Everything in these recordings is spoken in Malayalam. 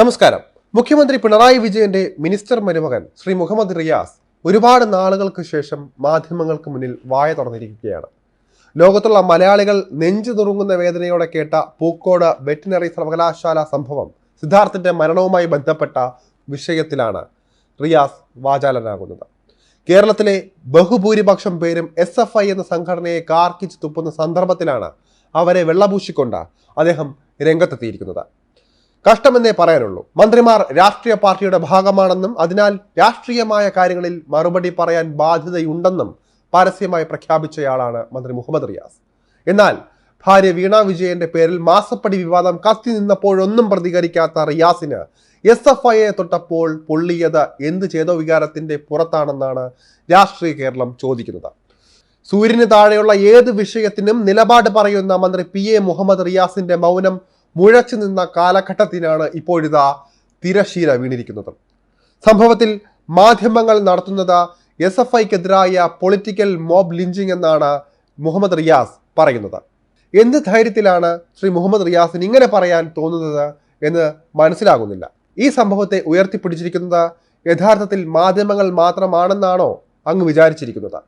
നമസ്കാരം. മുഖ്യമന്ത്രി പിണറായി വിജയന്റെ മിനിസ്റ്റർ മരുമകൻ ശ്രീ മുഹമ്മദ് റിയാസ് ഒരുപാട് നാളുകൾക്ക് ശേഷം മാധ്യമങ്ങൾക്ക് മുന്നിൽ വായ തുറന്നിരിക്കുകയാണ്. ലോകത്തുള്ള മലയാളികൾ നെഞ്ചു നുറുങ്ങുന്ന വേദനയോടെ കേട്ട പൂക്കോട് വെറ്റിനറി സർവകലാശാല സംഭവം സിദ്ധാർത്ഥിന്റെ മരണവുമായി ബന്ധപ്പെട്ട വിഷയത്തിലാണ് റിയാസ് വാചാലനാകുന്നത്. കേരളത്തിലെ ബഹുഭൂരിപക്ഷം പേരും എസ് എഫ് ഐ എന്ന സംഘടനയെ കാർക്കിച്ച് തുപ്പുന്ന സന്ദർഭത്തിലാണ് അവരെ വെള്ളപൂശിക്കൊണ്ട് അദ്ദേഹം രംഗത്തെത്തിയിരിക്കുന്നത്. കഷ്ടമെന്നേ പറയാനുള്ളൂ. മന്ത്രിമാർ രാഷ്ട്രീയ പാർട്ടിയുടെ ഭാഗമാണെന്നും അതിനാൽ രാഷ്ട്രീയമായ കാര്യങ്ങളിൽ മറുപടി പറയാൻ ബാധ്യതയുണ്ടെന്നും പരസ്യമായി പ്രഖ്യാപിച്ചയാളാണ് മന്ത്രി മുഹമ്മദ് റിയാസ്. എന്നാൽ ഭാര്യ വീണ വിജയന്റെ പേരിൽ മാസപ്പടി വിവാദം കത്തി നിന്നപ്പോഴൊന്നും പ്രതികരിക്കാത്ത റിയാസിന് എസ് എഫ് ഐയെ തൊട്ടപ്പോൾ പൊള്ളിയത് എന്ത് ചെയ്തോ വികാരത്തിന്റെ പുറത്താണെന്നാണ് രാഷ്ട്രീയ കേരളം ചോദിക്കുന്നത്. സൂര്യന് താഴെയുള്ള ഏത് വിഷയത്തിനും നിലപാട് പറയുന്ന മന്ത്രി പി എ മുഹമ്മദ് റിയാസിന്റെ മൗനം മുഴച്ചു നിന്ന കാലഘട്ടത്തിനാണ് ഇപ്പോഴിതാ തിരശീല വീണിരിക്കുന്നത്. സംഭവത്തിൽ മാധ്യമങ്ങൾ നടത്തുന്നത് എസ് എഫ് ഐക്കെതിരായ പൊളിറ്റിക്കൽ മോബ് ലിഞ്ചിങ് എന്നാണ് മുഹമ്മദ് റിയാസ് പറയുന്നത്. എന്ത് ധൈര്യത്തിലാണ് ശ്രീ മുഹമ്മദ് റിയാസിന് ഇങ്ങനെ പറയാൻ തോന്നുന്നത് എന്ന് മനസ്സിലാകുന്നില്ല. ഈ സംഭവത്തെ ഉയർത്തിപ്പിടിച്ചിരിക്കുന്നത് യഥാർത്ഥത്തിൽ മാധ്യമങ്ങൾ മാത്രമാണെന്നാണോ അങ്ങ് വിചാരിച്ചിരിക്കുന്നത്?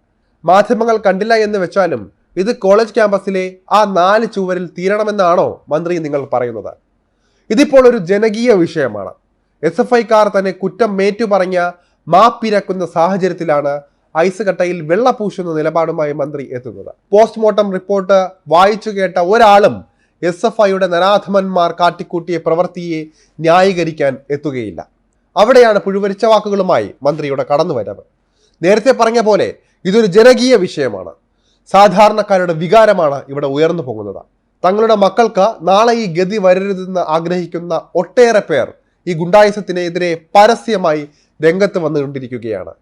മാധ്യമങ്ങൾ കണ്ടില്ല എന്ന് വെച്ചാലും ഇത് കോളേജ് ക്യാമ്പസിലെ ആ നാല് ചുവരിൽ തീരണമെന്നാണോ മന്ത്രി നിങ്ങൾ പറയുന്നത്? ഇതിപ്പോൾ ഒരു ജനകീയ വിഷയമാണ്. എസ് എഫ് ഐക്കാർ തന്നെ കുറ്റം മേറ്റു പറഞ്ഞ മാപ്പിരക്കുന്ന സാഹചര്യത്തിലാണ് ഐസ് കട്ടയിൽ വെള്ളപൂശുന്ന നിലപാടുമായി മന്ത്രി എത്തുന്നത്. പോസ്റ്റ്മോർട്ടം റിപ്പോർട്ട് വായിച്ചു കേട്ട ഒരാളും എസ് എഫ് ഐയുടെ നരാധമന്മാർ കാട്ടിക്കൂട്ടിയ പ്രവൃത്തിയെ ന്യായീകരിക്കാൻ എത്തുകയില്ല. അവിടെയാണ് പുഴുവരിച്ച വാക്കുകളുമായി മന്ത്രിയുടെ കടന്നുവരവ്. നേരത്തെ പറഞ്ഞ പോലെ ഇതൊരു ജനകീയ വിഷയമാണ്. സാധാരണക്കാരുടെ വികാരമാണ് ഇവിടെ ഉയർന്നു പോകുന്നത്. തങ്ങളുടെ മക്കൾക്ക് നാളെ ഈ ഗതി വരരുതെന്ന് ആഗ്രഹിക്കുന്ന ഒട്ടേറെ പേർ ഈ ഗുണ്ടായുസത്തിനെതിരെ പരസ്യമായി രംഗത്ത് വന്നുകൊണ്ടിരിക്കുകയാണ്.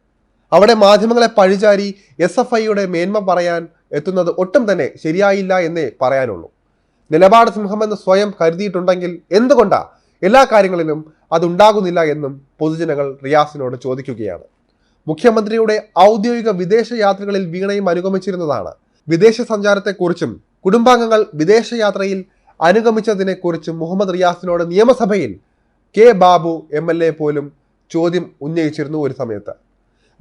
അവിടെ മാധ്യമങ്ങളെ പഴിചാരി എസ് എഫ് ഐയുടെ മേന്മ പറയാൻ എത്തുന്നത് ഒട്ടും തന്നെ ശരിയായില്ല എന്നേ പറയാനുള്ളൂ. നിലപാട് സിംഹമെന്ന് സ്വയം കരുതിയിട്ടുണ്ടെങ്കിൽ എന്തുകൊണ്ടാ എല്ലാ കാര്യങ്ങളിലും അതുണ്ടാകുന്നില്ല എന്നും പൊതുജനങ്ങൾ റിയാസിനോട് ചോദിക്കുകയാണ്. മുഖ്യമന്ത്രിയുടെ ഔദ്യോഗിക വിദേശ യാത്രകളിൽ വീണയും അനുഗമിച്ചിരുന്നതാണ്. വിദേശ സഞ്ചാരത്തെക്കുറിച്ചും കുടുംബാംഗങ്ങൾ വിദേശയാത്രയിൽ അനുഗമിച്ചതിനെക്കുറിച്ചും മുഹമ്മദ് റിയാസിനോട് നിയമസഭയിൽ K Babu M L A പോലും ചോദ്യം ഉന്നയിച്ചിരുന്നു ഒരു സമയത്ത്.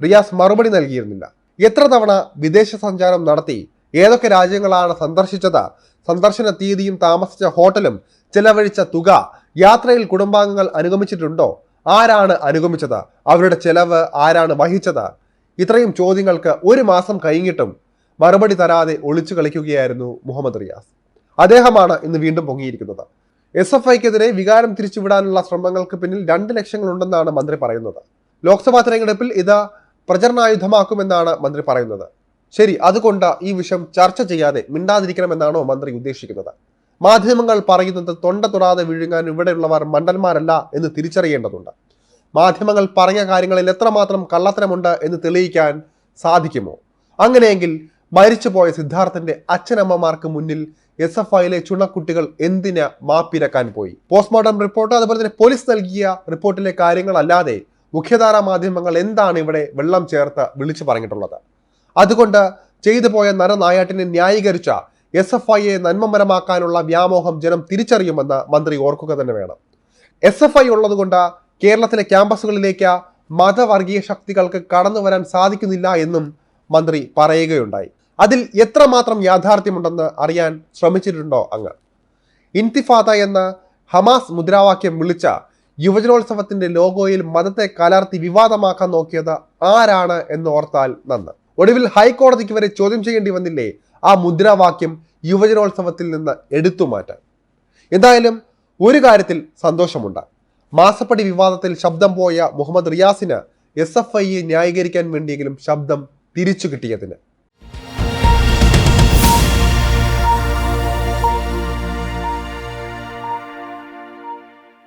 റിയാസ് മറുപടി നൽകിയിരുന്നില്ല. എത്ര തവണ വിദേശ സഞ്ചാരം നടത്തി ഏതൊക്കെ രാജ്യങ്ങളാണ് സന്ദർശിച്ചത് സന്ദർശന തീയതിയും താമസിച്ച ഹോട്ടലും ചെലവഴിച്ച തുക യാത്രയിൽ കുടുംബാംഗങ്ങൾ അനുഗമിച്ചിട്ടുണ്ടോ ആരാണ് അനുഗമിച്ചത്? അവരുടെ ചെലവ് ആരാണ് വഹിച്ചത്? ഇത്രയും ചോദ്യങ്ങൾക്ക് ഒരു മാസം കഴിഞ്ഞിട്ടും മറുപടി തരാതെ ഒളിച്ചു കളിക്കുകയായിരുന്നു മുഹമ്മദ് റിയാസ്. അദ്ദേഹമാണ് ഇന്ന് വീണ്ടും പൊങ്ങിയിരിക്കുന്നത്. എസ് എഫ് ഐക്കെതിരെ വികാരം തിരിച്ചുവിടാനുള്ള ശ്രമങ്ങൾക്ക് പിന്നിൽ രണ്ട് ലക്ഷ്യങ്ങളുണ്ടെന്നാണ് മന്ത്രി പറയുന്നത്. ലോക്സഭാ തെരഞ്ഞെടുപ്പിൽ ഇത് പ്രചരണായുധമാക്കുമെന്നാണ് മന്ത്രി പറയുന്നത്. ശരി അതുകൊണ്ട് ഈ വിഷയം ചർച്ച ചെയ്യാതെ മിണ്ടാതിരിക്കണമെന്നാണോ മന്ത്രി ഉദ്ദേശിക്കുന്നത്? മാധ്യമങ്ങൾ പറയുന്നത് തൊണ്ട തൊടാതെ വിഴുങ്ങാൻ ഇവിടെയുള്ളവർ മണ്ടന്മാരല്ല എന്ന് തിരിച്ചറിയേണ്ടതുണ്ട്. മാധ്യമങ്ങൾ പറഞ്ഞ കാര്യങ്ങളിൽ എത്രമാത്രം കള്ളത്തരമുണ്ട് എന്ന് തെളിയിക്കാൻ സാധിക്കുമോ? അങ്ങനെയെങ്കിൽ മരിച്ചുപോയ സിദ്ധാർത്ഥന്റെ അച്ഛനമ്മമാർക്ക് മുന്നിൽ എസ് എഫ് ഐയിലെ ചുണക്കുട്ടികൾ എന്തിന് മാപ്പിരക്കാൻ പോയി? പോസ്റ്റ്മോർട്ടം റിപ്പോർട്ട് അതുപോലെ തന്നെ പോലീസ് നൽകിയ റിപ്പോർട്ടിലെ കാര്യങ്ങളല്ലാതെ മുഖ്യധാര മാധ്യമങ്ങൾ എന്താണ് ഇവിടെ വെള്ളം ചേർത്ത് വിളിച്ചു പറഞ്ഞിട്ടുള്ളത്? അതുകൊണ്ട് ചെയ്തു പോയ നരനായാട്ടിനെ ന്യായീകരിച്ച എസ് എഫ് ഐയെ നന്മമരമാക്കാനുള്ള വ്യാമോഹം ജനം തിരിച്ചറിയുമെന്ന് മന്ത്രി ഓർക്കുക തന്നെ വേണം. എസ് എഫ് ഐ ഉള്ളതുകൊണ്ട് കേരളത്തിലെ ക്യാമ്പസുകളിലേക്ക് മതവർഗീയ ശക്തികൾക്ക് കടന്നു വരാൻ സാധിക്കുന്നില്ല എന്നും മന്ത്രി പറയുകയുണ്ടായി. അതിൽ എത്രമാത്രം യാഥാർത്ഥ്യമുണ്ടെന്ന് അറിയാൻ ശ്രമിച്ചിട്ടുണ്ടോ അങ്ങ്? ഇൻതിഫാദ എന്ന ഹമാസ് മുദ്രാവാക്യം വിളിച്ച യുവജനോത്സവത്തിന്റെ ലോഗോയിൽ മതത്തെ കലർത്തി വിവാദമാക്കാൻ നോക്കിയത് ആരാണ് എന്ന് ഓർത്താൽ നന്ന്. ഒടുവിൽ ഹൈക്കോടതിക്ക് വരെ ചോദ്യം ചെയ്യേണ്ടി വന്നില്ലേ? ആ മുദ്രാവാക്യം യുവജനോത്സവത്തിൽ നിന്ന് എടുത്തു മാറ്റാൻ. എന്തായാലും ഒരു കാര്യത്തിൽ സന്തോഷമുണ്ട്. മാസപ്പടി വിവാദത്തിൽ ശബ്ദം പോയ മുഹമ്മദ് റിയാസിന് എസ് എഫ് ഐയെ ന്യായീകരിക്കാൻ വേണ്ടിയെങ്കിലും ശബ്ദം തിരിച്ചു കിട്ടിയതിന്.